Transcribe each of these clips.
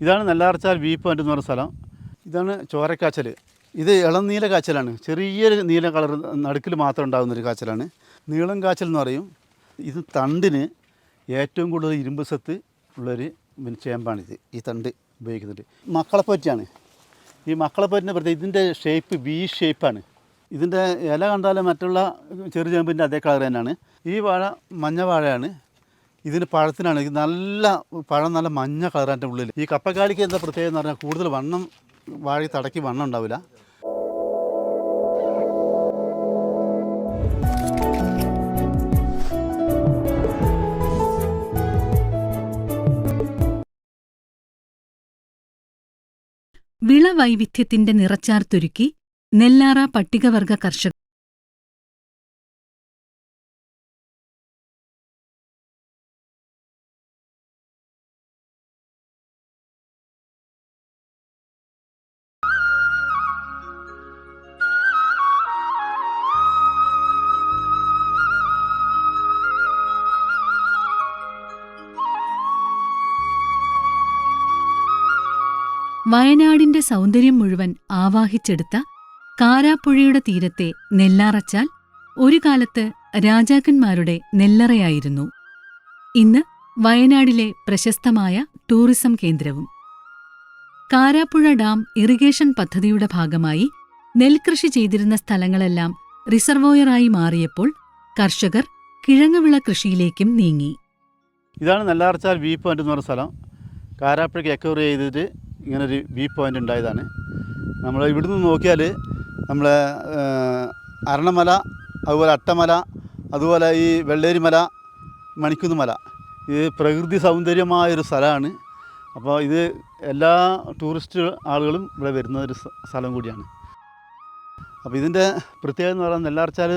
ഇതാണ് Nellarachal view point എന്ന് പറഞ്ഞ സ്ഥലം. ഇതാണ് ചോരക്കാച്ചൽ. ഇത് ഇളം നീല കാച്ചലാണ്. ചെറിയൊരു നീല കളർ നടുക്കിൽ മാത്രം ഉണ്ടാകുന്നൊരു കാച്ചലാണ്. നീളം കാച്ചൽ എന്ന് പറയും. ഇത് തണ്ടിന് ഏറ്റവും കൂടുതൽ ഇരുമ്പ് സത്ത് ഉള്ളൊരു ചേമ്പാണിത്. ഈ തണ്ട് ഉപയോഗിക്കുന്നുണ്ട്. മക്കളപ്പറ്റിയാണ്. ഈ മക്കളപ്പറ്റിന്റെ പ്രത്യേകം ഇതിന്റെ ഷേപ്പ് വി ഷേപ്പാണ് ഇതിന്റെ ഇല കണ്ടാലും മറ്റുള്ള ചെറു ചേമ്പിന്റെ അതേ കളർ തന്നെയാണ്. ഈ വാഴ മഞ്ഞ വാഴയാണ്. ഇതിന് പഴത്തിനാണ്. ഇത് നല്ല പഴം നല്ല മഞ്ഞ കളറാന്റെ ഉള്ളിൽ ഈ കപ്പക്കാളിക്ക് എന്താ പ്രത്യേകത എന്ന് പറഞ്ഞാൽ കൂടുതൽ വണ്ണം വാഴ തടക്കി വണ്ണം ഉണ്ടാവില്ല വിളവൈവിധ്യത്തിന്റെ നിറച്ചാർത്തൊരുക്കി നെല്ലാറ പട്ടികവർഗ കർഷക വയനാടിന്റെ സൗന്ദര്യം മുഴുവൻ ആവാഹിച്ചെടുത്ത കാരാപ്പുഴയുടെ തീരത്തെ നെല്ലാറച്ചാൽ ഒരു കാലത്ത് രാജാക്കന്മാരുടെ നെല്ലറയായിരുന്നു. ഇന്ന് വയനാടിലെ പ്രശസ്തമായ ടൂറിസം കേന്ദ്രവും. കാരാപ്പുഴ ഡാം ഇറിഗേഷൻ പദ്ധതിയുടെ ഭാഗമായി നെൽകൃഷി ചെയ്തിരുന്ന സ്ഥലങ്ങളെല്ലാം റിസർവോയറായി മാറിയപ്പോൾ കർഷകർ കിഴങ്ങുവിള കൃഷിയിലേക്കും നീങ്ങി. ഇതാണ് നെല്ലാർച്ചാൽ വ്യൂ പോയിന്റ് എന്ന് പറഞ്ഞ സ്ഥലം. കാരാപ്പുഴയ്ക്ക് എക്കവർ ചെയ്തിട്ട് ഇങ്ങനെ ഒരു വ്യൂ പോയിന്റ് ഉണ്ടായതാണ്. നമ്മൾ ഇവിടുന്ന് നോക്കിയാൽ നമ്മളെ അരണമല അതുപോലെ അട്ടമല അതുപോലെ ഈ വെള്ളേരിമല മണിക്കുന്ന് മല ഇത് പ്രകൃതി സൗന്ദര്യമായൊരു സ്ഥലമാണ്. അപ്പോൾ ഇത് എല്ലാ ടൂറിസ്റ്റ് ആളുകളും ഇവിടെ വരുന്ന ഒരു സ്ഥലം കൂടിയാണ്. അപ്പോൾ ഇതിന്റെ പ്രത്യേകത എന്ന് പറയുന്നത് നെല്ലാർച്ചാൽ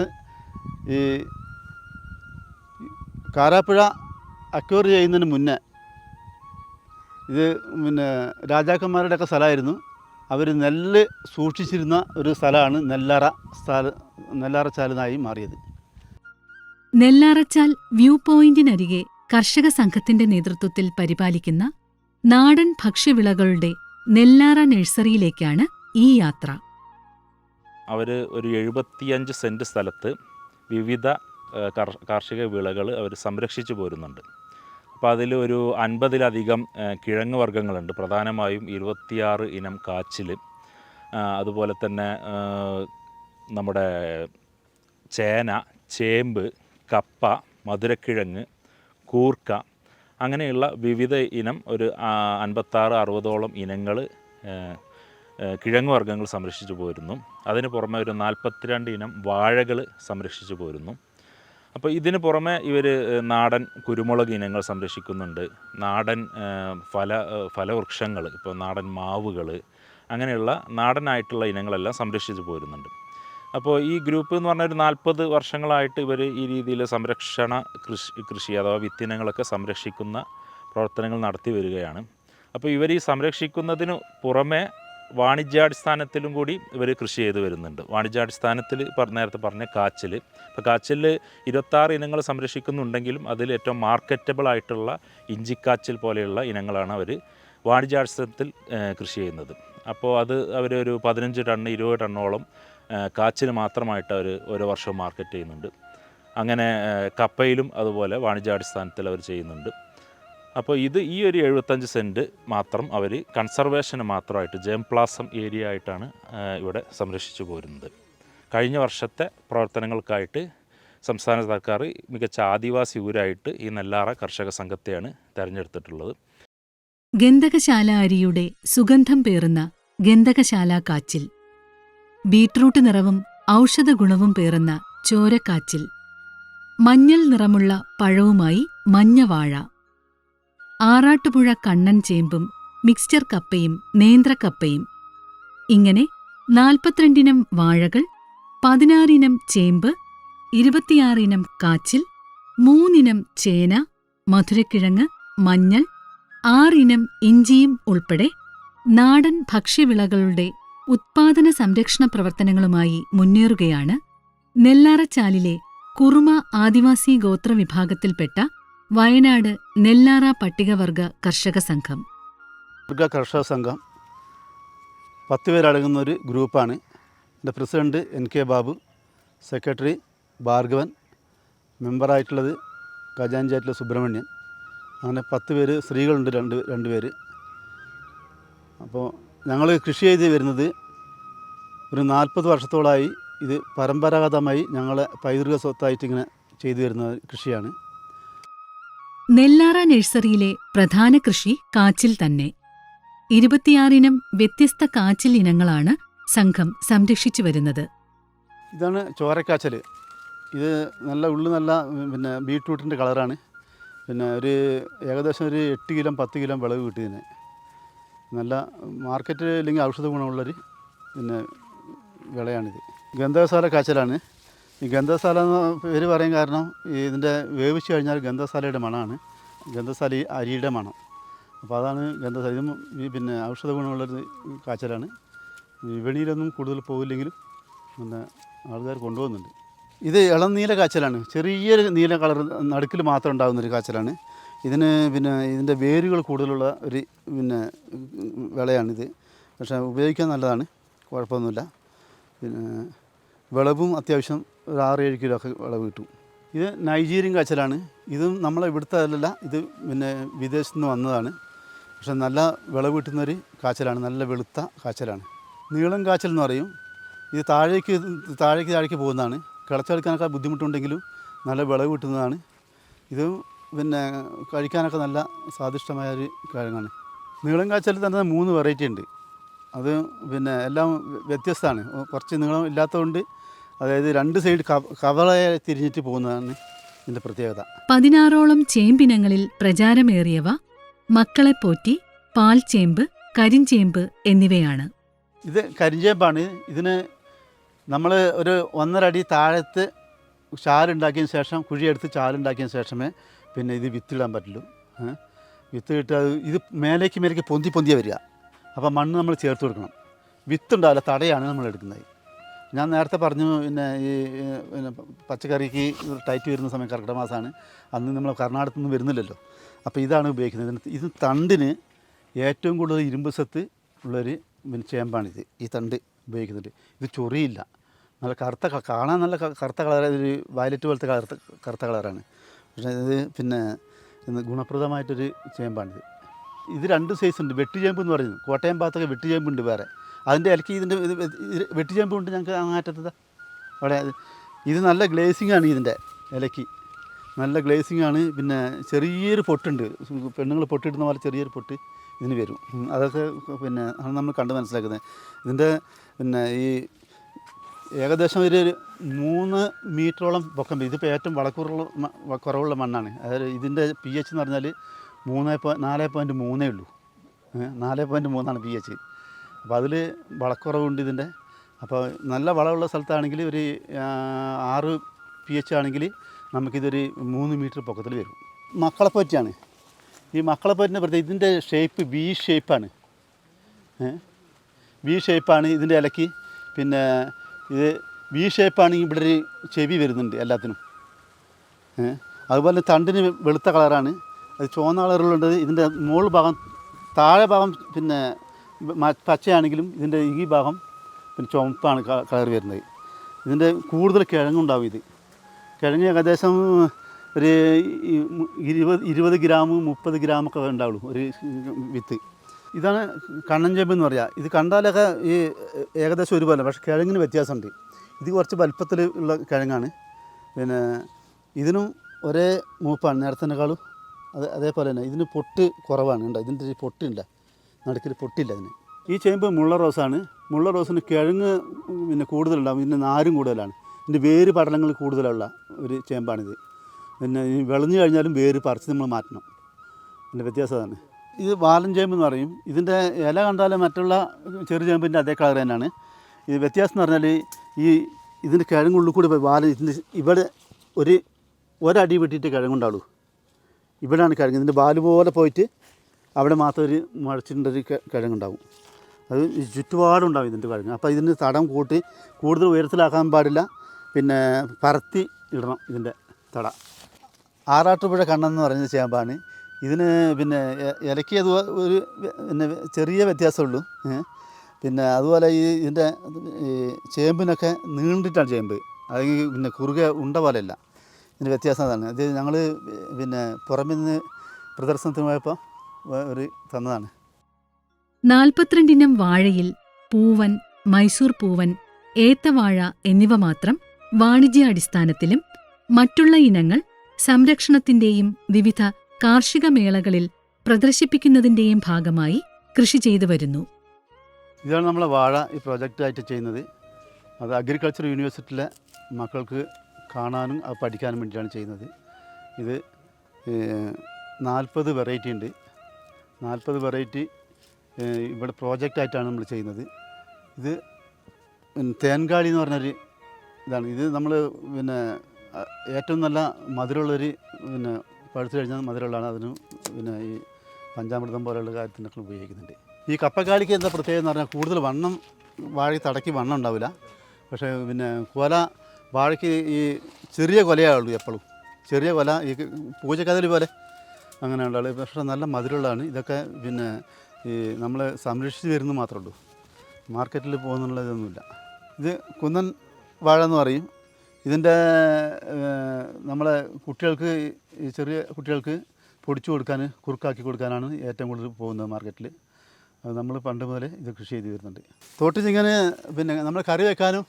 ഈ കാരാപ്പുഴ അക്വയർ ചെയ്യുന്നതിന് മുന്നേ ഇത് പിന്നെ രാജാക്കന്മാരുടെയൊക്കെ സ്ഥലമായിരുന്നു. അവർ നെല്ല് സൂക്ഷിച്ചിരുന്ന ഒരു സ്ഥലമാണ് നെല്ലറ സ്ഥല നെല്ലറച്ചാലിനായി മാറിയത്. നെല്ലാറച്ചാൽ വ്യൂ പോയിന്റിനരികെ കർഷക സംഘത്തിന്റെ നേതൃത്വത്തിൽ പരിപാലിക്കുന്ന നാടൻ ഭക്ഷ്യവിളകളുടെ നെല്ലാറ നഴ്സറിയിലേക്കാണ് ഈ യാത്ര. അവർ ഒരു എഴുപത്തിയഞ്ച് സെന്റ് സ്ഥലത്ത് വിവിധ കാർഷിക വിളകൾ അവർ സംരക്ഷിച്ചു പോരുന്നുണ്ട്. അപ്പോൾ അതിൽ ഒരു അൻപതിലധികം കിഴങ്ങ് വർഗങ്ങളുണ്ട്. പ്രധാനമായും ഇരുപത്തിയാറ് ഇനം കാച്ചിൽ അതുപോലെ തന്നെ നമ്മുടെ ചേന ചേമ്പ് കപ്പ മധുരക്കിഴങ്ങ് കൂർക്ക അങ്ങനെയുള്ള വിവിധ ഇനം ഒരു അൻപത്താറ് അറുപതോളം ഇനങ്ങൾ കിഴങ്ങ് വർഗങ്ങൾ സംരക്ഷിച്ചു പോരുന്നു. അതിന് പുറമെ ഒരു നാൽപ്പത്തിരണ്ട് ഇനം വാഴകൾ സംരക്ഷിച്ചു പോരുന്നു. അപ്പോൾ ഇതിന് പുറമെ ഇവർ നാടൻ കുരുമുളക് ഇനങ്ങൾ സംരക്ഷിക്കുന്നുണ്ട്. നാടൻ ഫല ഫലവൃക്ഷങ്ങൾ ഇപ്പോൾ നാടൻ മാവുകൾ അങ്ങനെയുള്ള നാടനായിട്ടുള്ള ഇനങ്ങളെല്ലാം സംരക്ഷിച്ചു പോരുന്നുണ്ട്. അപ്പോൾ ഈ ഗ്രൂപ്പ് എന്ന് പറഞ്ഞാൽ ഒരു നാൽപ്പത് വർഷങ്ങളായിട്ട് ഇവർ ഈ രീതിയിൽ സംരക്ഷണ കൃഷി കൃഷി അഥവാ വിത്തിനങ്ങളൊക്കെ സംരക്ഷിക്കുന്ന പ്രവർത്തനങ്ങൾ നടത്തി വരികയാണ്. അപ്പോൾ ഇവർ ഈ സംരക്ഷിക്കുന്നതിന് പുറമെ വാണിജ്യാടിസ്ഥാനത്തിലും കൂടി ഇവർ കൃഷി ചെയ്ത് വരുന്നുണ്ട്. വാണിജ്യാടിസ്ഥാനത്തിൽ നേരത്തെ പറഞ്ഞ കാച്ചിൽ ഇപ്പോൾ കാച്ചിൽ ഇരുപത്താറ് ഇനങ്ങൾ സംരക്ഷിക്കുന്നുണ്ടെങ്കിലും അതിൽ ഏറ്റവും മാർക്കറ്റബിൾ ആയിട്ടുള്ള ഇഞ്ചിക്കാച്ചിൽ പോലെയുള്ള ഇനങ്ങളാണ് അവർ വാണിജ്യാടിസ്ഥാനത്തിൽ കൃഷി ചെയ്യുന്നത്. അപ്പോൾ അത് അവരൊരു പതിനഞ്ച് ടണ്ണ് ഇരുപത് ടണ്ണോളം കാച്ചിൽ മാത്രമായിട്ട് അവർ ഓരോ വർഷവും മാർക്കറ്റ് ചെയ്യുന്നുണ്ട്. അങ്ങനെ കപ്പയിലും അതുപോലെ വാണിജ്യാടിസ്ഥാനത്തിൽ അവർ ചെയ്യുന്നുണ്ട്. അപ്പോൾ ഇത് ഈ ഒരു എഴുപത്തഞ്ച് സെന്റ് മാത്രം അവർ കൺസർവേഷന് മാത്രമായിട്ട് ജേംപ്ലാസം ഏരിയ ആയിട്ടാണ് ഇവിടെ സംരക്ഷിച്ചു പോരുന്നത്. കഴിഞ്ഞ വർഷത്തെ പ്രവർത്തനങ്ങൾക്കായിട്ട് സംസ്ഥാന സർക്കാർ മികച്ച ആദിവാസി ഊരായിട്ട് ഈ നെല്ലാറ കർഷക സംഘത്തെയാണ് തിരഞ്ഞെടുത്തിട്ടുള്ളത്. ഗന്ധകശാല അരിയുടെ സുഗന്ധം പേറുന്ന ഗന്ധകശാല കാച്ചിൽ. ബീട്രൂട്ട് നിറവും ഔഷധ ഗുണവും പേറുന്ന ചോരക്കാച്ചിൽ. മഞ്ഞൾ നിറമുള്ള പഴവുമായി മഞ്ഞവാഴ ആറാട്ടുപുഴ കണ്ണൻ ചേമ്പും മിക്സ്ചർ കപ്പയും നേന്ത്രക്കപ്പയും ഇങ്ങനെ നാൽപ്പത്തിരണ്ടിനം വാഴകൾ പതിനാറിനം ചേമ്പ് ഇരുപത്തിയാറിനം കാച്ചിൽ മൂന്നിനം ചേന മധുരക്കിഴങ്ങ് മഞ്ഞൾ ആറിനം ഇഞ്ചിയും ഉൾപ്പെടെ നാടൻ ഭക്ഷ്യവിളകളുടെ ഉത്പാദന സംരക്ഷണ പ്രവർത്തനങ്ങളുമായി മുന്നേറുകയാണ് നെല്ലാറച്ചാലിലെ കുറുമ ആദിവാസി ഗോത്രവിഭാഗത്തിൽപ്പെട്ട വയനാട് നെല്ലാറ പട്ടികവർഗ കർഷക സംഘം. വർഗ കർഷക സംഘം പത്ത് പേരടങ്ങുന്ന ഒരു ഗ്രൂപ്പാണ്. എന്റെ president N K Babu secretary Bhargavan മെമ്പറായിട്ടുള്ളത് ഖജാൻചാറ്റിലെ സുബ്രഹ്മണ്യൻ. അങ്ങനെ പത്ത് പേര് സ്ത്രീകളുണ്ട് രണ്ട് രണ്ട് പേര്. അപ്പോൾ ഞങ്ങൾ കൃഷി ചെയ്ത് വരുന്നത് ഒരു നാൽപ്പത് വർഷത്തോളമായി ഇത് പരമ്പരാഗതമായി ഞങ്ങളെ പൈതൃക സ്വത്തായിട്ട് ഇങ്ങനെ ചെയ്തു വരുന്ന കൃഷിയാണ്. നെല്ലാറ നഴ്സറിയിലെ പ്രധാന കൃഷി കാച്ചിൽ തന്നെ. ഇരുപത്തിയാറിനം വ്യത്യസ്ത കാച്ചിൽ ഇനങ്ങളാണ് സംഘം സംരക്ഷിച്ചു വരുന്നത്. ഇതാണ് ചോരക്കാച്ചൽ ഇത് നല്ല ഉള്ളു നല്ല പിന്നെ ബീട്രൂട്ടിന്റെ കളറാണ്. പിന്നെ ഒരു ഏകദേശം ഒരു എട്ട് കിലോ പത്ത് കിലോ വിളവ് കിട്ടിയതിന്. നല്ല മാർക്കറ്റ് അല്ലെങ്കിൽ ഔഷധ ഗുണമുള്ളൊരു പിന്നെ വിളയാണിത്. ഗന്ധകസാല കാച്ചലാണ്. ഈ ഗന്ധസാല എന്ന പേര് പറയാൻ കാരണം ഇതിന്റെ വേവിച്ച് കഴിഞ്ഞാൽ ഗന്ധസാലയുടെ മണമാണ്. ഗന്ധസാല അരിയുടെ മണം. അപ്പോൾ അതാണ് ഗന്ധസാല ഇതും ഈ പിന്നെ ഔഷധ ഗുണമുള്ളൊരു കാച്ചലാണ്. വിപണിയിലൊന്നും കൂടുതൽ പോകില്ലെങ്കിലും പിന്നെ ആൾക്കാർ കൊണ്ടുപോകുന്നുണ്ട്. ഇത് ഇളം നീല കാച്ചലാണ്. ചെറിയൊരു നീല കളർ നടുക്കിൽ മാത്രം ഉണ്ടാകുന്ന ഒരു കാച്ചലാണ്. ഇതിന് പിന്നെ ഇതിന്റെ വേരുകൾ കൂടുതലുള്ള ഒരു പിന്നെ വിളയാണിത്. പക്ഷേ ഉപയോഗിക്കാൻ നല്ലതാണ്. കുഴപ്പമൊന്നുമില്ല. പിന്നെ വിളവും അത്യാവശ്യം ഒരു ആറ് ഏഴ് കിലോ ഒക്കെ വിളവ് കിട്ടും. ഇത് നൈജീരിയൻ കാച്ചലാണ്. ഇതും നമ്മളെ ഇവിടുത്തെ അല്ലല്ല ഇത് പിന്നെ വിദേശത്ത് നിന്ന് വന്നതാണ്. പക്ഷെ നല്ല വിളവ് കിട്ടുന്നൊരു കാച്ചലാണ് നല്ല വെളുത്ത കാച്ചലാണ്. നീളം കാച്ചൽ എന്ന് പറയും. ഇത് താഴേക്ക് താഴേക്ക് താഴേക്ക് പോകുന്നതാണ്. കിളച്ചെടുക്കാനൊക്കെ ബുദ്ധിമുട്ടുണ്ടെങ്കിലും നല്ല വിളവ് കിട്ടുന്നതാണ്. ഇത് പിന്നെ കഴിക്കാനൊക്കെ നല്ല സ്വാദിഷ്ടമായ ഒരു കിഴങ്ങാണ് നീളം കാച്ചൽ തന്നെ മൂന്ന് വെറൈറ്റി ഉണ്ട്. അത് പിന്നെ എല്ലാം വ്യത്യസ്തമാണ്. കുറച്ച് നീളം ഇല്ലാത്തതുകൊണ്ട് അതായത് രണ്ട് സൈഡ് കവളയെ തിരിഞ്ഞിട്ട് പോകുന്നതാണ് ഇതിന്റെ പ്രത്യേകത. പതിനാറോളം ചേമ്പിനങ്ങളിൽ പ്രചാരമേറിയവ മക്കളെ പോറ്റി പാൽ ചേമ്പ് കരിഞ്ചേമ്പ് എന്നിവയാണ്. ഇത് കരിഞ്ചേമ്പാണ് ഇതിന് നമ്മൾ ഒരു ഒന്നര അടി താഴത്ത് ചാലുണ്ടാക്കിയതിന് ശേഷം കുഴിയെടുത്ത് ചാലുണ്ടാക്കിയതിന് ശേഷമേ പിന്നെ ഇത് വിത്തിടാൻ പറ്റുള്ളൂ. ഏ? വിത്ത് കിട്ടുക അത് ഇത് മേലേക്ക് മേലേക്ക് പൊന്തി പൊന്തിയാണ് വരിക. അപ്പോൾ മണ്ണ് നമ്മൾ ചേർത്ത് കൊടുക്കണം. വിത്തുണ്ടാവില്ല തടയാണ് നമ്മൾ എടുക്കുന്നത്. ഞാൻ നേരത്തെ പറഞ്ഞു പിന്നെ ഈ പിന്നെ പച്ചക്കറിക്ക് ടൈറ്റ് വരുന്ന സമയം കർക്കിടക മാസമാണ്. അന്ന് നമ്മൾ കർണാടകത്തിൽ നിന്ന് വരുന്നില്ലല്ലോ. അപ്പോൾ ഇതാണ് ഉപയോഗിക്കുന്നത്. ഇതിന് ഇത് തണ്ടിന് ഏറ്റവും കൂടുതൽ ഇരുമ്പ് സത്ത് ഉള്ളൊരു പിന്നെ ചേമ്പാണിത്. ഈ തണ്ട് ഉപയോഗിക്കുന്നുണ്ട്. ഇത് ചൊറിയില്ല. നല്ല കറുത്ത കാണാൻ നല്ല കറുത്ത കളർ ഒരു വയലറ്റ് പോലത്തെ കറുത്ത കറുത്ത കളറാണ്. പക്ഷേ ഇത് പിന്നെ ഗുണപ്രദമായിട്ടൊരു ചേമ്പാണിത്. ഇത് രണ്ട് സൈസ് ഉണ്ട്. വെട്ടുചേമ്പ് എന്ന് പറയുന്നത്. കോട്ടയം ഭാഗത്തൊക്കെ വെട്ടുചേമ്പുണ്ട് വേറെ. അതിന്റെ ഇലക്ക് ഇതിന്റെ ഇത് ഇത് വെട്ടുചേമ്പുണ്ട് ഞങ്ങൾക്ക് അങ്ങാറ്റത്തത്. അവിടെ ഇത് നല്ല ഗ്ലേസിംഗ് ആണ് ഇതിന്റെ ഇലക്ക്. നല്ല ഗ്ലേസിംഗ് ആണ്. പിന്നെ ചെറിയൊരു പൊട്ടുണ്ട്. പെണ്ണുങ്ങൾ പൊട്ടിടുന്ന പോലെ ചെറിയൊരു പൊട്ട് ഇതിന് വരും. അതൊക്കെ പിന്നെ ആണ് നമ്മൾ കണ്ട് മനസ്സിലാക്കുന്നത്. ഇതിന്റെ പിന്നെ ഈ ഏകദേശം ഒരു മൂന്ന് മീറ്ററോളം പൊക്കം. ഇതിപ്പോൾ ഏറ്റവും വളക്കുറവുള്ള കുറവുള്ള മണ്ണാണ്. അതായത് ഇതിന്റെ പി എച്ച് എന്ന് പറഞ്ഞാൽ മൂന്ന് നാല് പോയിന്റ് മൂന്നേ ഉള്ളൂ. നാല് പോയിന്റ് മൂന്നാണ് പി എച്ച് അപ്പോൾ അതിൽ വളക്കുറവുണ്ട് ഇതിന്റെ. അപ്പോൾ നല്ല വളമുള്ള സ്ഥലത്താണെങ്കിൽ ഒരു ആറ് പി എച്ച് ആണെങ്കിൽ നമുക്കിതൊരു മൂന്ന് മീറ്റർ പൊക്കത്തിൽ വരും. മക്കളെ പറ്റിയാണ് ഈ മക്കളെ പറ്റിന്റെ പ്രത്യേകം ഇതിന്റെ ഷേപ്പ് വി ഷേപ്പാണ്. വി ഷേപ്പാണ് ഇതിന്റെ ഇലക്ക് പിന്നെ ഇത് വി ഷേപ്പാണ് ഇവിടെ ഒരു ചെവി വരുന്നുണ്ട് എല്ലാത്തിനും. അതുപോലെ തണ്ടിന് വെളുത്ത കളറാണ്. അത് ചുവന്ന കളറിലുള്ളത് ഇതിന്റെ മുകൾ ഭാഗം താഴെ ഭാഗം പിന്നെ പച്ചയാണെങ്കിലും ഇതിന്റെ ഈ ഭാഗം പിന്നെ ചുവപ്പാണ് ക- കളർ വരുന്നത്. ഇതിന്റെ കൂടുതൽ കിഴങ്ങുണ്ടാവും ഇത്. കിഴങ്ങ് ഏകദേശം ഒരു ഇരുപത് ഇരുപത് ഗ്രാം മുപ്പത് ഗ്രാമൊക്കെ ഉണ്ടാവുള്ളൂ ഒരു വിത്ത്. ഇതാണ് കണ്ണൻ ചേമ്പ് എന്ന് പറയുക ഇത് കണ്ടാലൊക്കെ ഈ ഏകദേശം ഒരുപോലെ പക്ഷേ കിഴങ്ങിന് വ്യത്യാസമുണ്ട്. ഇത് കുറച്ച് വലുപ്പത്തിൽ ഉള്ള കിഴങ്ങാണ്. പിന്നെ ഇതിനും ഒരേ മൂപ്പാണ് നേരത്തേക്കാളും അത് അതേപോലെ തന്നെ. ഇതിന് പൊട്ട് കുറവാണ് ഉണ്ടോ ഇതിന്റെ പൊട്ടുണ്ട് നടുക്കിൽ പൊട്ടില്ല അതിന്. ഈ ചേമ്പ് മുള്ള റോസാണ്. മുള്ള റോസിന് കിഴങ്ങ് പിന്നെ കൂടുതലുണ്ടാകും പിന്നെ നാരും കൂടുതലാണ്. ഇതിന്റെ വേര് പടലങ്ങൾ കൂടുതലുള്ള ഒരു ചേമ്പാണിത്. പിന്നെ ഈ വിളഞ്ഞു കഴിഞ്ഞാലും വേര് പറിച്ച് നമ്മൾ മാറ്റണം. അതിന്റെ വ്യത്യാസം അതാണ്. ഇത് വാലൻ ചേമ്പ് എന്ന് പറയും. ഇതിന്റെ ഇല കണ്ടാലും മറ്റുള്ള ചെറു ചേമ്പിന്റെ അതേ കളർ തന്നെയാണ്. ഇത് വ്യത്യാസം എന്ന് പറഞ്ഞാൽ ഈ ഇതിന്റെ കിഴങ്ങുള്ളിൽ കൂടി പോയി വാൽ ഇതിന്റെ ഇവിടെ ഒരു ഒരടി വിട്ടിട്ട് കിഴങ്ങുണ്ടാവുള്ളൂ. ഇവിടെയാണ് കിഴങ്ങ്. ഇതിന്റെ വാൽ പോലെ പോയിട്ട് അവിടെ മാത്രം ഒരു മുളച്ചിന്റെ കിഴങ്ങുണ്ടാവും. അത് ചുറ്റുപാടുണ്ടാവും ഇതിന്റെ കിഴങ്ങ്. അപ്പോൾ ഇതിന് തടം കൂട്ടി കൂടുതൽ ഉയരത്തിലാക്കാൻ പാടില്ല. പിന്നെ പരത്തി ഇടണം ഇതിന്റെ തട. ആറാട്ടുപുഴ കണ്ണെന്ന് പറഞ്ഞ ചേമ്പാണ്. ഇതിന് പിന്നെ ഇലയ്ക്ക് അത് ഒരു പിന്നെ ചെറിയ വ്യത്യാസമുള്ളൂ. പിന്നെ അതുപോലെ ഈ ഇതിന്റെ ഈ ചേമ്പിനൊക്കെ നീണ്ടിട്ടാണ് ചേമ്പ്. ഈ പിന്നെ കുറുകെ ഉണ്ട പോലെയല്ല. ഇതിന്റെ വ്യത്യാസം അതാണ്. ഇത് ഞങ്ങൾ പിന്നെ പുറമെ നിന്ന് പ്രദർശനത്തിന് പോയപ്പോൾ ഒരു തന്നതാണ്. നാൽപ്പത്തിരണ്ടിനം വാഴയിൽ പൂവൻ മൈസൂർ പൂവൻ ഏത്തവാഴ എന്നിവ മാത്രം വാണിജ്യാടിസ്ഥാനത്തിലും മറ്റുള്ള ഇനങ്ങൾ സംരക്ഷണത്തിന്റെയും വിവിധ കാർഷിക മേളകളിൽ പ്രദർശിപ്പിക്കുന്നതിന്റെയും ഭാഗമായി കൃഷി ചെയ്തു വരുന്നു. ഇതാണ് നമ്മളെ വാഴ ഈ പ്രോജക്റ്റായിട്ട് ചെയ്യുന്നത്. അത് അഗ്രികൾച്ചർ യൂണിവേഴ്സിറ്റിയിലെ മക്കൾക്ക് കാണാനും അത് പഠിക്കാനും വേണ്ടിയിട്ടാണ് ചെയ്യുന്നത്. ഇത് നാൽപ്പത് വെറൈറ്റി ഉണ്ട്. നാൽപ്പത് വെറൈറ്റി ഇവിടെ പ്രോജക്റ്റായിട്ടാണ് നമ്മൾ ചെയ്യുന്നത്. ഇത് തേൻകാളി എന്ന് പറഞ്ഞൊരു ഇതാണ്. ഇത് നമ്മൾ പിന്നെ ഏറ്റവും നല്ല മധുരമുള്ളൊരു പിന്നെ പഴുത്തു കഴിഞ്ഞാൽ മധുരമുള്ളതാണ്. അതിന് പിന്നെ ഈ പഞ്ചാമൃതം പോലെയുള്ള കാര്യത്തിനൊക്കെ ഉപയോഗിക്കുന്നുണ്ട്. ഈ കപ്പക്കാളിക്ക് എന്താ പ്രത്യേകത എന്ന് പറഞ്ഞാൽ കൂടുതൽ വണ്ണം വാഴയ്ക്ക് തടക്കി വണ്ണം ഉണ്ടാവില്ല. പക്ഷേ പിന്നെ കൊല വാഴയ്ക്ക് ഈ ചെറിയ കൊലയാളുള്ളൂ എപ്പോഴും. ചെറിയ കൊല ഈ പൂജക്കതിൽ പോലെ അങ്ങനെ ആൾ പക്ഷേ നല്ല മധുരമുള്ളതാണ്. ഇതൊക്കെ പിന്നെ ഈ നമ്മൾ സംരക്ഷിച്ച് വരുന്ന മാത്രമേ ഉള്ളൂ മാർക്കറ്റിൽ പോകുന്നുള്ള ഇതൊന്നുമില്ല. ഇത് കുന്നൻ വാഴ എന്ന് പറയും. ഇതിന്റെ നമ്മളെ കുട്ടികൾക്ക് ചെറിയ കുട്ടികൾക്ക് പൊടിച്ചു കൊടുക്കാൻ കുറുക്കാക്കി കൊടുക്കാനാണ് ഏറ്റവും കൂടുതൽ പോകുന്നത് മാർക്കറ്റിൽ. അത് നമ്മൾ പണ്ട് മുതലേ ഇത് കൃഷി ചെയ്ത് വരുന്നുണ്ട്. തോട്ട് ചിങ്ങന് പിന്നെ നമ്മൾ കറി വെക്കാനും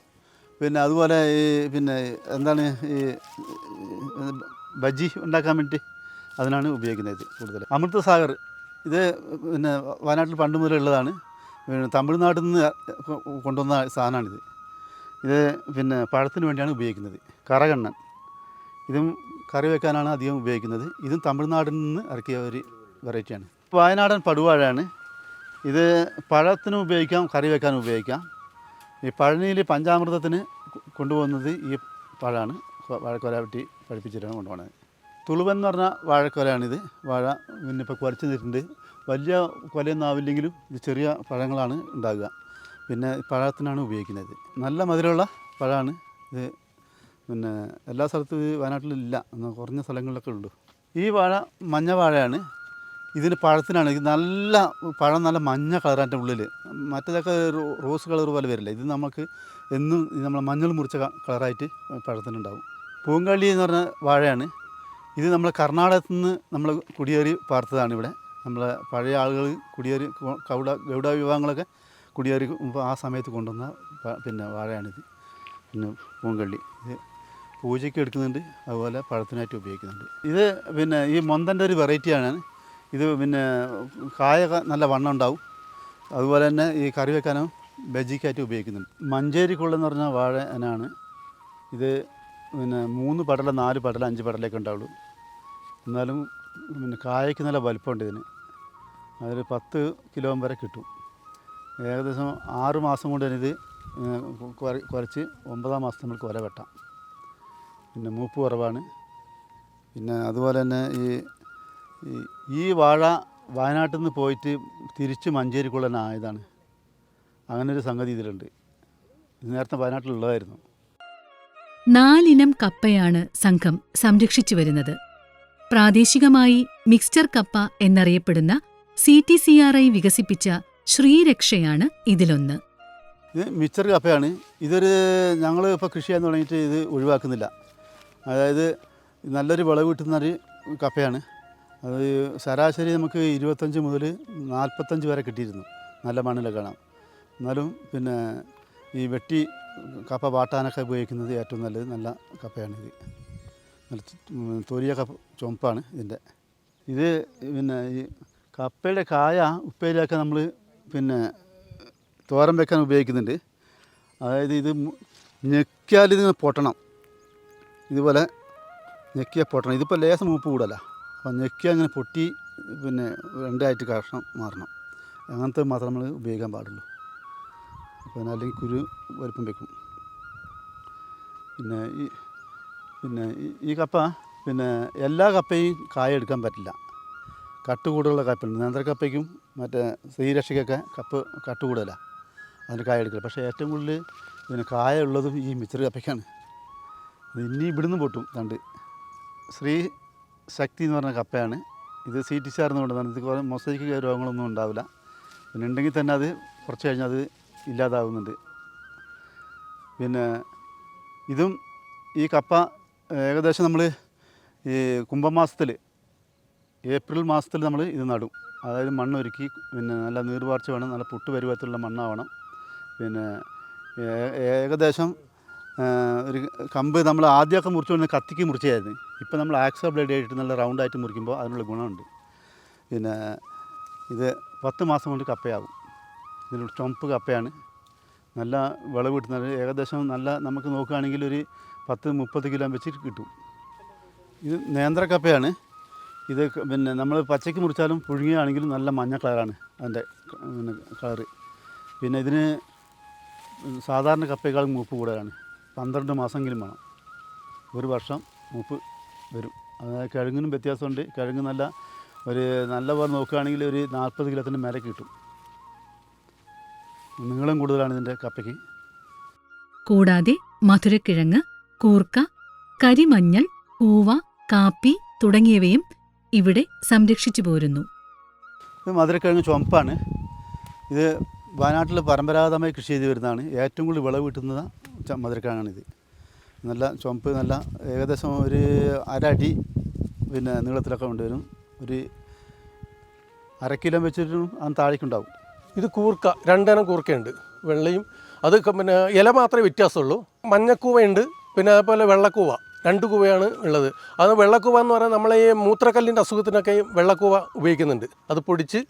പിന്നെ അതുപോലെ ഈ പിന്നെ എന്താണ് ഈ ബജ്ജി ഉണ്ടാക്കാൻ വേണ്ടി അതിനാണ് ഉപയോഗിക്കുന്നത് കൂടുതൽ. അമൃതസാഗർ ഇത് പിന്നെ വയനാട്ടിൽ പണ്ട് മുതലുള്ളതാണ് പിന്നെ തമിഴ്നാട്ടിൽ നിന്ന് കൊണ്ടുവന്ന സാധനമാണിത്. ഇത് പിന്നെ പഴത്തിന് വേണ്ടിയാണ് ഉപയോഗിക്കുന്നത്. കറകണ്ണൻ ഇതും കറി വെക്കാനാണ് അധികം ഉപയോഗിക്കുന്നത്. ഇതും തമിഴ്നാട്ടിൽ നിന്ന് ഇറക്കിയ ഒരു വെറൈറ്റിയാണ് വയനാടൻ പടുവാഴയാണ്. ഇത് പഴത്തിനും ഉപയോഗിക്കാം കറി വെക്കാനും ഉപയോഗിക്കാം. ഈ പഴനിയിൽ പഞ്ചാമൃതത്തിന് കൊണ്ടുപോകുന്നത് ഈ പഴമാണ്. കൊ- വാഴക്കൊല വെട്ടി പഴിപ്പിച്ചിട്ടാണ് കൊണ്ടുപോകുന്നത്. തുളുവൻ എന്ന് പറഞ്ഞ വാഴക്കൊലയാണിത്. വാഴ പിന്നെ ഇപ്പോൾ കുരച്ച് നിന്നിട്ടുണ്ട്. വലിയ കൊലയൊന്നും ആവില്ലെങ്കിലും ഇത് ചെറിയ പഴങ്ങളാണ് ഉണ്ടാകുക പിന്നെ പഴത്തിനാണ് ഉപയോഗിക്കുന്നത്. നല്ല മധുരമുള്ള പഴമാണ്. ഇത് പിന്നെ എല്ലാ സ്ഥലത്തും വയനാട്ടിലില്ല. എന്നാൽ കുറഞ്ഞ സ്ഥലങ്ങളിലൊക്കെ ഉള്ളൂ ഈ വാഴ മഞ്ഞ വാഴയാണ്. ഇതിന് പഴത്തിനാണ്. ഇത് നല്ല പഴം നല്ല മഞ്ഞ കളറാന്റെ ഉള്ളിൽ മറ്റേതൊക്കെ റോസ് കളർ പോലെ വരില്ല? ഇത് നമുക്ക് എന്നും നമ്മൾ മഞ്ഞൾ മുറിച്ച കളറായിട്ട് പഴത്തിനുണ്ടാവും. പൂങ്കള്ളി എന്ന് പറഞ്ഞ വാഴയാണ്. ഇത് നമ്മൾ കർണാടകത്തു നിന്ന് നമ്മൾ കുടിയേറി പാർത്തതാണ് ഇവിടെ. നമ്മൾ പഴയ ആളുകൾ കുടിയേറി കൗഡ ഗൗഡ വിഭാഗങ്ങളൊക്കെ കുടിയേറി ആ സമയത്ത് കൊണ്ടുവന്ന പിന്നെ വാഴയാണിത്. പിന്നെ പൂങ്കള്ളി. ഇത് പൂജയ്ക്ക് എടുക്കുന്നുണ്ട്. അതുപോലെ പഴത്തിനായിട്ട് ഉപയോഗിക്കുന്നുണ്ട്. ഇത് പിന്നെ ഈ മൊന്തന്റെ ഒരു വെറൈറ്റിയാണ്. ഇത് പിന്നെ കായ നല്ല വണ്ണം ഉണ്ടാവും. അതുപോലെ തന്നെ ഈ കറി വെക്കാനും ബജിക്കായിട്ട് ഉപയോഗിക്കുന്നുണ്ട്. മഞ്ചേരിക്കുള്ളെന്ന് പറഞ്ഞ വാഴ ഇനാണ് ഇത് പിന്നെ മൂന്ന് പടല നാല് പടല അഞ്ച് പടലൊക്കെ ഉണ്ടാവുള്ളൂ. എന്നാലും പിന്നെ കായയ്ക്ക് നല്ല വലിപ്പമുണ്ട് ഇതിന്. അതൊരു പത്ത് കിലോ വരെ കിട്ടും. ഏകദേശം ആറ് മാസം കൊണ്ട് തന്നെ ഇത് കുറച്ച് കുര- ഒമ്പതാം മാസം നമ്മൾ കുല വെട്ടാം. പിന്നെ മൂപ്പ് കുറവാണ്. പിന്നെ അതുപോലെ തന്നെ ഈ ഈ- വാഴ വയനാട്ടിൽ നിന്ന് പോയിട്ട് തിരിച്ച് മഞ്ചേരിക്കുള്ള തന്നെ ആയതാണ്. അങ്ങനൊരു സംഗതി ഇതിലുണ്ട്. ഇത് നേരത്തെ വയനാട്ടിലുള്ളതായിരുന്നു നാലിനം കപ്പയാണ് സംഘം സംരക്ഷിച്ചു വരുന്നത്. പ്രാദേശികമായി മിക്സ്ചർ കപ്പ എന്നറിയപ്പെടുന്ന C T C R I വികസിപ്പിച്ച ശ്രീരക്ഷയാണ് ഇതിലൊന്ന്. ഇത് മിച്ചർ കപ്പയാണ്. ഇതൊരു ഞങ്ങൾ ഇപ്പോൾ കൃഷി ചെയ്യാൻ തുടങ്ങിയിട്ട് ഇത് ഒഴിവാക്കുന്നില്ല. അതായത് നല്ലൊരു വിളവ് കിട്ടുന്നൊരു കപ്പയാണ്. അത് ശരാശരി നമുക്ക് ഇരുപത്തഞ്ച് മുതൽ നാൽപ്പത്തഞ്ച് വരെ കിട്ടിയിരുന്നു. നല്ല മണ്ണിലെ കാണാം. എന്നാലും പിന്നെ ഈ വെട്ടി കപ്പ വാട്ടാനൊക്കെ ഉപയോഗിക്കുന്നത് ഏറ്റവും നല്ലത് നല്ല കപ്പയാണിത്. നല്ല തൊലിയൊക്കെ ചുമപ്പാണ് ഇതിന്റെ. ഇത് പിന്നെ ഈ കപ്പയുടെ കായ ഉപ്പേരിയൊക്കെ നമ്മൾ പിന്നെ തോരം വെക്കാൻ ഉപയോഗിക്കുന്നുണ്ട്. അതായത് ഇത് ഞെക്കിയാൽ ഇത് പൊട്ടണം. ഇതുപോലെ ഞെക്കിയാൽ പൊട്ടണം. ഇതിപ്പോൾ ലേശം മൂപ്പ് കൂടല്ല അപ്പോൾ ഞെക്കിയാൽ അങ്ങനെ പൊട്ടി പിന്നെ രണ്ടായിട്ട് കഷ്ണം മാറണം. അങ്ങനത്തെ മാത്രം നമ്മൾ ഉപയോഗിക്കാൻ പാടുള്ളൂ. അപ്പോൾ അല്ലെങ്കിൽ കുരു വലിപ്പം വെക്കും. പിന്നെ ഈ പിന്നെ ഈ- കപ്പ പിന്നെ എല്ലാ കപ്പയും കായ എടുക്കാൻ പറ്റില്ല. കട്ട് കൂടുതലുള്ള കപ്പയുണ്ട് നേന്ത്രക്കപ്പയ്ക്കും മറ്റേ ശ്രീരക്ഷയ്ക്കൊക്കെ കപ്പ് കട്ട് കൂടുതലാണ് അതിന്റെ കായ എടുക്കില്ല പക്ഷേ ഏറ്റവും കൂടുതൽ പിന്നെ കായ ഉള്ളതും ഈ മിച്ചറ് കപ്പയ്ക്കാണ്. ഇനി ഇവിടുന്ന് പൊട്ടും. തണ്ട് ശ്രീ ശക്തി എന്ന് പറഞ്ഞ കപ്പയാണ്. ഇത് സി ടി സാറിന് കൊണ്ടുവന്നാണ് ഇത് മൊസൈക്ക് രോഗങ്ങളൊന്നും ഉണ്ടാവില്ല. പിന്നെ ഉണ്ടെങ്കിൽ തന്നെ അത് കുറച്ച് കഴിഞ്ഞാൽ അത് ഇല്ലാതാവുന്നുണ്ട്. പിന്നെ ഇതും ഈ കപ്പ ഏകദേശം നമ്മൾ ഈ കുംഭമാസത്തിൽ ഏപ്രിൽ മാസത്തിൽ നമ്മൾ ഇത് നടും. അതായത് മണ്ണൊരുക്കി പിന്നെ നല്ല നീർവാർച്ച വേണം നല്ല പുട്ട് പരുവത്തിലുള്ള മണ്ണാവണം. പിന്നെ ഏകദേശം ഒരു കമ്പ് നമ്മൾ ആദ്യമൊക്കെ മുറിച്ചു കൊണ്ട് കത്തിക്ക് മുറിച്ചായിരുന്നു. ഇപ്പം നമ്മൾ ആക്സോ ബ്ലേഡ് ആയിട്ട് നല്ല റൗണ്ടായിട്ട് മുറിക്കുമ്പോൾ അതിനുള്ള ഗുണമുണ്ട്. പിന്നെ ഇത് പത്ത് മാസം കൊണ്ട് കപ്പയാകും. ഇതിൽ ചുമപ്പ് കപ്പയാണ്. നല്ല വിളവ് കിട്ടുന്നത് ഏകദേശം നല്ല നമുക്ക് നോക്കുകയാണെങ്കിൽ ഒരു പത്ത് മുപ്പത് കിലോ വെച്ച് കിട്ടും. ഇത് നേന്ത്രക്കപ്പയാണ്. ഇത് പിന്നെ നമ്മൾ പച്ചയ്ക്ക് മുറിച്ചാലും പുഴുങ്ങിയാണെങ്കിലും നല്ല മഞ്ഞ കളറാണ് അതിന്റെ പിന്നെ കളറ്. പിന്നെ ഇതിന് സാധാരണ കപ്പയേക്കാളും മൂപ്പ് കൂടുതലാണ്. പന്ത്രണ്ട് മാസമെങ്കിലും വേണം. ഒരു വർഷം മൂപ്പ് വരും. അതായത് കിഴങ്ങിനും വ്യത്യാസമുണ്ട്. കിഴങ്ങ് നല്ല ഒരു നല്ല പോലെ നോക്കുകയാണെങ്കിൽ ഒരു നാൽപ്പത് കിലോത്തിന്റെ മേലെ കിട്ടും. നീളം കൂടുതലാണ് ഇതിന്റെ കപ്പയ്ക്ക്. കൂടാതെ മധുരക്കിഴങ്ങ് കൂർക്ക കരിമഞ്ഞൾ പൂവ കാപ്പി തുടങ്ങിയവയും ഇവിടെ സംരക്ഷിച്ചു പോരുന്നു. ഇത് മധുരക്കിഴങ്ങ് ചുമപ്പാണ് ഇത് വയനാട്ടിൽ പരമ്പരാഗതമായി കൃഷി ചെയ്ത് വരുന്നതാണ്. ഏറ്റവും കൂടുതൽ വിളവ് കിട്ടുന്നത് ച- മധുരക്കിഴങ്ങാണിത് നല്ല ചുമപ്പ് നല്ല ഏകദേശം ഒരു അരടി അടി പിന്നെ നീളത്തിലൊക്കെ കൊണ്ടുവരും. ഒരു അര കിലോ വെച്ചിട്ടും അത് താഴേക്കുണ്ടാവും. ഇത് കൂർക്ക രണ്ടിനം കൂർക്കയുണ്ട്. വെള്ളയും അത് പിന്നെ ഇല മാത്രമേ വ്യത്യാസമുള്ളൂ. മഞ്ഞക്കൂവയുണ്ട്. പിന്നെ അതുപോലെ വെള്ളക്കൂവ രണ്ട് കൂവയാണ് ഉള്ളത്. അത് വെള്ളക്കൂവ എന്ന് പറഞ്ഞാൽ നമ്മളെ ഈ മൂത്രക്കല്ലിന്റെ അസുഖത്തിനൊക്കെ വെള്ളക്കൂവ ഉപയോഗിക്കുന്നുണ്ട്. അത് പൊടിച്ച്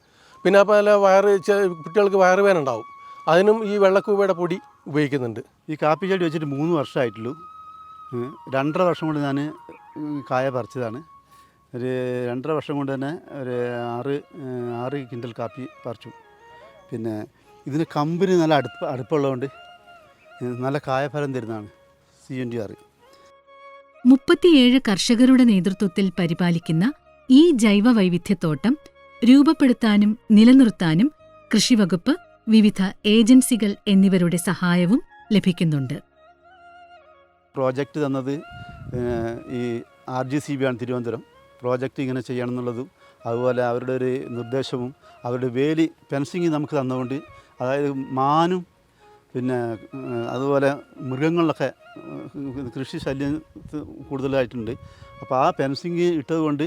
പിന്നെ അതുപോലെ വയറ് കുട്ടികൾക്ക് വയറുവേന ഉണ്ടാവും. അതിനും ഈ വെള്ളക്കൂവയുടെ പൊടി ഉപയോഗിക്കുന്നുണ്ട്. ഈ കാപ്പി ചെടി വെച്ചിട്ട് മൂന്ന് വർഷമായിട്ടുള്ളൂ. രണ്ടര വർഷം കൊണ്ട് ഞാൻ കായ പറിച്ചതാണ്. ഒരു രണ്ടര വർഷം കൊണ്ട് തന്നെ ഒരു ആറ് ആറ് കിൻഡൽ കാപ്പി പറിച്ചു. പിന്നെ ഇതിന് കമ്പിന് നല്ല അടുപ്പ് അടുപ്പുള്ളതുകൊണ്ട് നല്ല കായഫലം തരുന്നതാണ്. C N D R. മുപ്പത്തിയേഴ് കർഷകരുടെ നേതൃത്വത്തിൽ പരിപാലിക്കുന്ന ഈ ജൈവ വൈവിധ്യത്തോട്ടം രൂപപ്പെടുത്താനും നിലനിർത്താനും കൃഷിവകുപ്പ് വിവിധ ഏജൻസികൾ എന്നിവരുടെ സഹായവും ലഭിക്കുന്നുണ്ട്. പ്രോജക്റ്റ് തന്നത് ഈ ആർ ജി സി ബി ആണ് തിരുവനന്തപുരം. പ്രോജക്റ്റ് ഇങ്ങനെ ചെയ്യണം എന്നുള്ളതും അതുപോലെ അവരുടെ ഒരു നിർദ്ദേശവും അവരുടെ വേലി ഫെൻസിങ് നമുക്ക് തന്നുകൊണ്ട് അതായത് മാനും പിന്നെ അതുപോലെ മൃഗങ്ങളിലൊക്കെ കൃഷി ശല്യം കൂടുതലായിട്ടുണ്ട്. അപ്പോൾ ആ ഫെൻസിങ് ഇട്ടതുകൊണ്ട്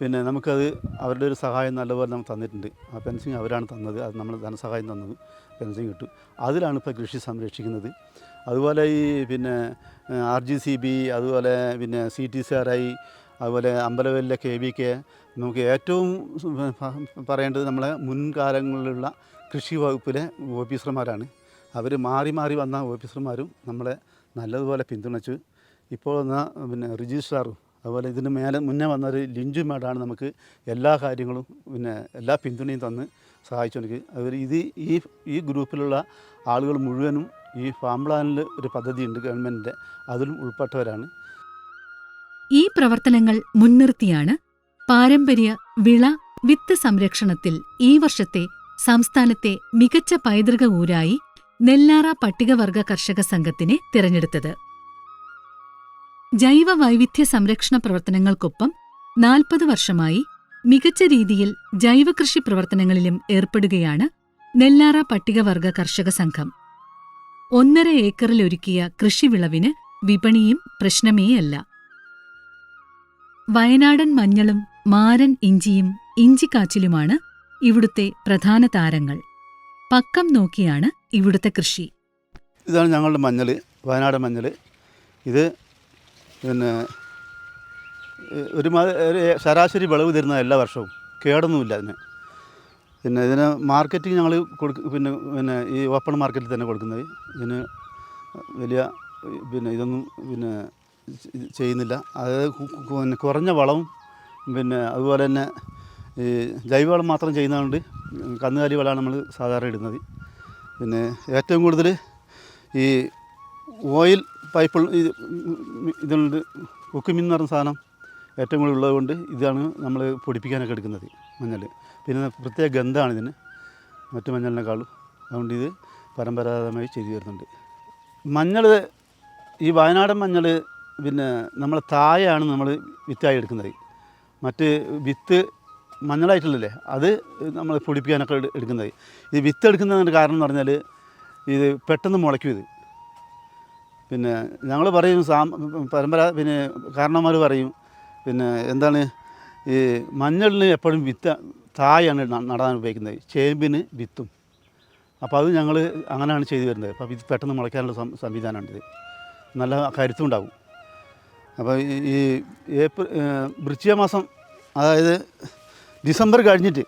പിന്നെ നമുക്കത് അവരുടെ ഒരു സഹായം നല്ലപോലെ നമുക്ക് തന്നിട്ടുണ്ട്. ആ ഫെൻസിങ് അവരാണ് തന്നത്. അത് നമ്മൾ ധനസഹായം തന്നത് ഫെൻസിങ് ഇട്ടു. അതിലാണ് ഇപ്പോൾ കൃഷി സംരക്ഷിക്കുന്നത്. അതുപോലെ ഈ പിന്നെ ആർ ജി സി ബി അതുപോലെ പിന്നെ C T C R I അതുപോലെ അമ്പലവല്ല കെ വി കെ നമുക്ക് ഏറ്റവും പറയേണ്ടത് നമ്മളെ മുൻകാലങ്ങളിലുള്ള കൃഷി വകുപ്പിലെ ഓഫീസർമാരാണ്. അവർ മാറി മാറി വന്ന ഓഫീസർമാരും നമ്മളെ നല്ലതുപോലെ പിന്തുണച്ചു. ഇപ്പോൾ വന്ന പിന്നെ രജിസ്ട്രാറും അതുപോലെ ഇതിന് മേലെ മുന്നേ വന്ന ഒരു ലിഞ്ചു മേഡാണ് നമുക്ക് എല്ലാ കാര്യങ്ങളും പിന്നെ എല്ലാ പിന്തുണയും തന്ന് സഹായിച്ചുകൊണ്ടിരിക്കുക അവർ ഇത് ഈ ഈ ഗ്രൂപ്പിലുള്ള ആളുകൾ മുഴുവനും ഈ ഫാം പ്ലാനിൽ ഒരു പദ്ധതിയുണ്ട് ഗവൺമെന്റിന്റെ അതിലും ഉൾപ്പെട്ടവരാണ്. ഈ പ്രവർത്തനങ്ങൾ മുൻനിർത്തിയാണ് പാരമ്പര്യ വിള വിത്ത് സംരക്ഷണത്തിൽ ഈ വർഷത്തെ സംസ്ഥാനത്തെ മികച്ച പൈതൃക ഊരായി നെല്ലാറ പട്ടികവർഗ കർഷക സംഘത്തിനെ തിരഞ്ഞെടുത്തത്. ജൈവ വൈവിധ്യ സംരക്ഷണ പ്രവർത്തനങ്ങൾക്കൊപ്പം നാൽപ്പത് വർഷമായി മികച്ച രീതിയിൽ ജൈവകൃഷി പ്രവർത്തനങ്ങളിലും ഏർപ്പെടുകയാണ് നെല്ലാറ പട്ടികവർഗ കർഷക സംഘം. ഒന്നര ഏക്കറിലൊരുക്കിയ കൃഷിവിളവിന് വിപണിയും പ്രശ്നമേയല്ല. വയനാടൻ മഞ്ഞളും മാരൻ ഇഞ്ചിയും ഇഞ്ചിക്കാച്ചിലുമാണ് ഇവിടുത്തെ പ്രധാന താരങ്ങൾ. പക്കം നോക്കിയാണ് ഇവിടുത്തെ കൃഷി. ഇതാണ് ഞങ്ങളുടെ മഞ്ഞൾ വയനാട് മഞ്ഞൾ ഇത് പിന്നെ ഒരു ശരാശരി വിളവ് തരുന്ന എല്ലാ വർഷവും. കേടൊന്നുമില്ല അതിന്. പിന്നെ ഇതിന് മാർക്കറ്റിംഗ് ഞങ്ങൾ കൊടുക്ക പിന്നെ പിന്നെ ഈ ഓപ്പൺ മാർക്കറ്റിൽ തന്നെ കൊടുക്കുന്നത്. ഇതിന് വലിയ പിന്നെ ഇതൊന്നും പിന്നെ ചെയ്യുന്നില്ല. പിന്നെ കുറഞ്ഞ വളവും പിന്നെ അതുപോലെ തന്നെ ഈ ജൈവവളം മാത്രം ചെയ്യുന്നതുകൊണ്ട് കന്നുകാലി വളമാണ് നമ്മൾ സാധാരണ ഇടുന്നത്. പിന്നെ ഏറ്റവും കൂടുതൽ ഈ ഓയിൽ പൈപ്പ് ഇത് ഇതുണ്ട് കുക്കുമിൻ എന്ന് പറഞ്ഞ സാധനം ഏറ്റവും കൂടുതൽ ഉള്ളതുകൊണ്ട് ഇതാണ് നമ്മൾ പൊടിപ്പിക്കാനൊക്കെ എടുക്കുന്നത് മഞ്ഞൾ. പിന്നെ പ്രത്യേക ഗന്ധമാണ് ഇതിന് മറ്റു മഞ്ഞളിനേക്കാളും. അതുകൊണ്ട് ഇത് പരമ്പരാഗതമായി ചെയ്തു വരുന്നുണ്ട് മഞ്ഞൾ ഈ വയനാടൻ മഞ്ഞൾ പിന്നെ നമ്മൾ തായാണ് നമ്മൾ വിത്തായി എടുക്കുന്നത്. മറ്റ് വിത്ത് മഞ്ഞളായിട്ടുള്ളല്ലേ? അത് നമ്മൾ പൊടിപ്പിക്കാനൊക്കെ എടു- എടുക്കുന്നത്. ഇത് വിത്ത് എടുക്കുന്നതിന്റെ കാരണം എന്ന് പറഞ്ഞാൽ ഇത് പെട്ടെന്ന് മുളയ്ക്കും ഇത്. പിന്നെ ഞങ്ങൾ പറയും സാം പരമ്പര പിന്നെ കാരണന്മാർ പറയും പിന്നെ എന്താണ് ഈ മഞ്ഞളിന് എപ്പോഴും വിത്ത് തായാണ് നടാൻ ഉപയോഗിക്കുന്നത്. ചേമ്പിന് വിത്തും. അപ്പോൾ അത് ഞങ്ങൾ അങ്ങനെയാണ് ചെയ്തു വരുന്നത്. അപ്പോൾ ഇത് പെട്ടെന്ന് മുളയ്ക്കാനുള്ള സംവിധാനമാണിത്. നല്ല കരുത്തും ഉണ്ടാവും. അപ്പോൾ ഈ ഏപ്രിൽ വൃശ്ചിക മാസം അതായത് ഡിസംബർ കഴിഞ്ഞിട്ട്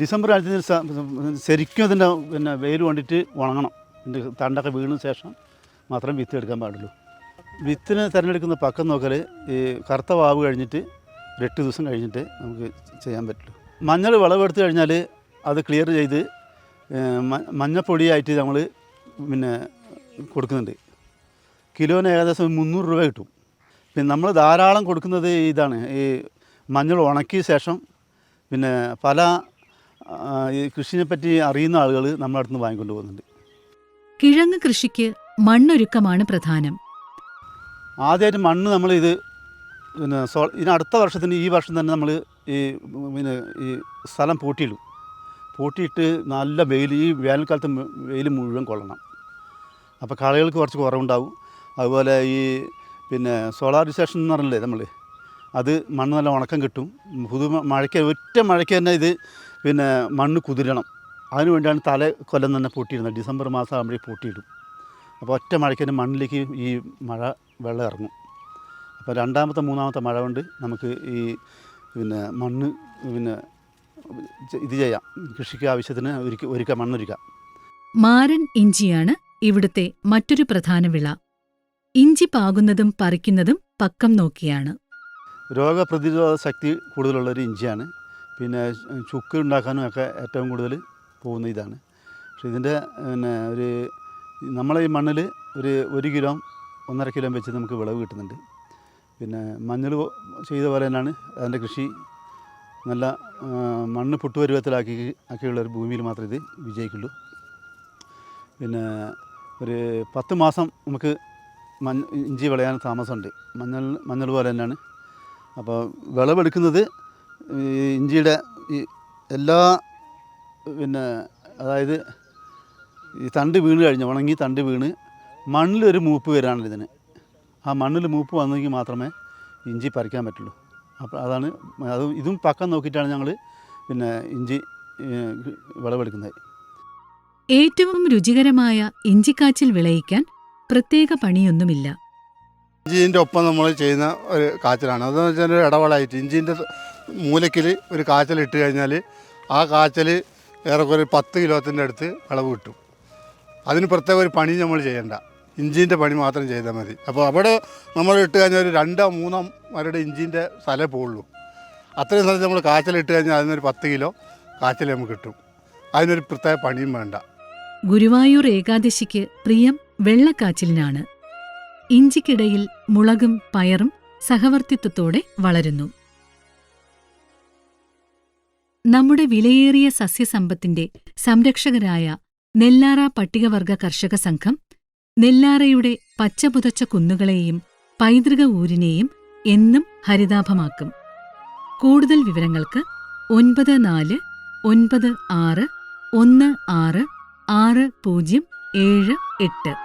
ഡിസംബർ കഴിഞ്ഞിട്ട് ശരിക്കും അതിന്റെ പിന്നെ വെയിൽ കൊണ്ടിട്ട് ഉണങ്ങണം. ഇതിന്റെ തണ്ടൊക്കെ വീണ ശേഷം മാത്രം വിത്ത് എടുക്കാൻ പാടുള്ളൂ. വിത്തിന് തിരഞ്ഞെടുക്കുന്ന പക്കം നോക്കൽ ഈ കറുത്ത വാവ് കഴിഞ്ഞിട്ട് എട്ട് ദിവസം കഴിഞ്ഞിട്ട് നമുക്ക് ചെയ്യാൻ പറ്റുള്ളൂ. മഞ്ഞൾ വിളവെടുത്ത് കഴിഞ്ഞാൽ അത് ക്ലിയർ ചെയ്ത് മഞ്ഞപ്പൊടിയായിട്ട് നമ്മൾ പിന്നെ കൊടുക്കുന്നുണ്ട്. കിലോന് ഏകദേശം മുന്നൂറ് രൂപ കിട്ടും. പിന്നെ നമ്മൾ ധാരാളം കൊടുക്കുന്നത് ഇതാണ് ഈ മഞ്ഞൾ ഉണക്കിയ ശേഷം പിന്നെ പല ഈ കൃഷിയെ പറ്റി അറിയുന്ന ആളുകൾ നമ്മുടെ അടുത്ത് നിന്ന് വാങ്ങിക്കൊണ്ട് പോകുന്നുണ്ട് കിഴങ്ങ് കൃഷിക്ക് മണ്ണൊരുക്കമാണ് പ്രധാനം. ആദ്യമായിട്ട് മണ്ണ് നമ്മൾ ഇത് പിന്നെ സോ ഇതിന് അടുത്ത വർഷത്തിന് ഈ വർഷം തന്നെ നമ്മൾ ഈ പിന്നെ ഈ സ്ഥലം പൂട്ടിയിടും. പൂട്ടിയിട്ട് നല്ല വെയിൽ ഈ വേനൽക്കാലത്ത് വെയിൽ മുഴുവൻ കൊള്ളണം. അപ്പോൾ കളകൾക്ക് കുറച്ച് കുറവുണ്ടാവും. അതുപോലെ ഈ പിന്നെ സോളാറിസേഷൻ എന്ന് പറഞ്ഞില്ലേ നമ്മൾ അത് മണ്ണ് നല്ല ഉണക്കം കിട്ടും. പുതു മഴയ്ക്ക് ഒറ്റ മഴയ്ക്ക് തന്നെ ഇത് പിന്നെ മണ്ണ് കുതിരണം. അതിനു വേണ്ടിയാണ് തല കൊല്ലം തന്നെ പൂട്ടിയിടുന്നത് ഡിസംബർ മാസം ആകുമ്പോഴേ പൂട്ടിയിടും. അപ്പോൾ ഒറ്റ മഴയ്ക്ക് തന്നെ മണ്ണിലേക്ക് ഈ മഴ വെള്ളം ഇറങ്ങും. അപ്പോൾ രണ്ടാമത്തെ മൂന്നാമത്തെ മഴ കൊണ്ട് നമുക്ക് ഈ പിന്നെ മണ്ണ് പിന്നെ ഇത് ചെയ്യാം. കൃഷിക്ക് ആവശ്യത്തിന് ഒരുക്കി ഒരുക്കാം മണ്ണൊരുക്കാം. മാരൻ ഇഞ്ചിയാണ് ഇവിടുത്തെ മറ്റൊരു പ്രധാന വിള. ഇഞ്ചി പാകുന്നതും പറിക്കുന്നതും പക്കം നോക്കിയാണ്. രോഗപ്രതിരോധ ശക്തി കൂടുതലുള്ളൊരു ഇഞ്ചിയാണ്. പിന്നെ ചുക്ക് ഉണ്ടാക്കാനും ഒക്കെ ഏറ്റവും കൂടുതൽ പോകുന്ന ഇതാണ്. പക്ഷേ ഇതിന്റെ പിന്നെ ഒരു നമ്മളെ ഈ മണ്ണിൽ ഒരു ഒരു കിലോ ഒന്നര കിലോ വെച്ച് നമുക്ക് വിളവ് കിട്ടുന്നുണ്ട്. പിന്നെ മഞ്ഞൾ ചെയ്ത പോലെ തന്നെയാണ് അതിന്റെ കൃഷി നല്ല മണ്ണ് പുട്ടുപരുവത്തിലാക്കി ആക്കിയുള്ള ഒരു ഭൂമിയിൽ മാത്രമേ ഇത് വിജയിക്കുള്ളൂ. പിന്നെ ഒരു പത്ത് മാസം നമുക്ക് മഞ്ഞ ഇഞ്ചി വിളയാൻ താമസമുണ്ട്. മഞ്ഞൾ മഞ്ഞൾ പോലെ തന്നെയാണ് അപ്പോൾ വിളവെടുക്കുന്നത് ഇഞ്ചിയുടെ ഈ എല്ലാ പിന്നെ അതായത് ഈ തണ്ട് വീണ് കഴിഞ്ഞ് ഉണങ്ങി തണ്ട് വീണ്. മണ്ണിലൊരു മൂപ്പ് വരാണ് ഇതിന്. ആ മണ്ണിൽ മൂപ്പ് വന്നെങ്കിൽ മാത്രമേ ഇഞ്ചി പറിക്കാൻ പറ്റുള്ളൂ. അപ്പോൾ അതാണ് അത് ഇതും പക്കം നോക്കിയിട്ടാണ് ഞങ്ങൾ പിന്നെ ഇഞ്ചി വിളവെടുക്കുന്നത്. ഏറ്റവും രുചികരമായ ഇഞ്ചിക്കാച്ചിൽ വിളയിക്കാൻ പ്രത്യേക പണിയൊന്നുമില്ല. ഇഞ്ചിന്റെ ഒപ്പം നമ്മൾ ചെയ്യുന്ന ഒരു കാച്ചലാണ്. അതെന്ന് വെച്ചാൽ ഒരു ഇടവളായിട്ട് ഇഞ്ചിന്റെ മൂലക്കിൽ ഒരു കാച്ചൽ ഇട്ട് കഴിഞ്ഞാൽ ആ കാച്ചൽ ഏറെക്കുറെ പത്ത് കിലോത്തിന്റെ അടുത്ത് വിളവ് കിട്ടും. അതിന് പ്രത്യേക ഒരു പണി നമ്മൾ ചെയ്യണ്ട. ഇഞ്ചിന്റെ പണി മാത്രം ചെയ്താൽ മതി. അപ്പോൾ അവിടെ നമ്മൾ ഇട്ട് കഴിഞ്ഞാൽ ഒരു രണ്ടോ മൂന്നോ വരുടെ ഇഞ്ചിന്റെ സ്ഥലമേ പോവുള്ളൂ. അത്രയും സ്ഥലത്ത് നമ്മൾ കാച്ചൽ ഇട്ട് കഴിഞ്ഞാൽ അതിനൊരു പത്ത് കിലോ കാച്ചൽ നമുക്ക് കിട്ടും. അതിനൊരു പ്രത്യേക പണിയും വേണ്ട. ഗുരുവായൂർ ഏകാദശിക്ക് പ്രിയം വെള്ളക്കാച്ചിലിനാണ്. ഇഞ്ചിക്കിടയിൽ മുളകും പയറും സഹവർത്തിത്വത്തോടെ വളരുന്നു. നമ്മുടെ വിലയേറിയ സസ്യസമ്പത്തിന്റെ സംരക്ഷകരായ നെല്ലാറ പട്ടികവർഗ കർഷക സംഘം നെല്ലാറയുടെ പച്ചപുതച്ച കുന്നുകളെയും പൈതൃക ഊരിനെയും എന്നും ഹരിതാഭമാക്കും. കൂടുതൽ വിവരങ്ങൾക്ക് ഒൻപത് നാല് ഒൻപത് ആറ് ഒന്ന് ആറ് ആറ് പൂജ്യം ഏഴ് എട്ട്.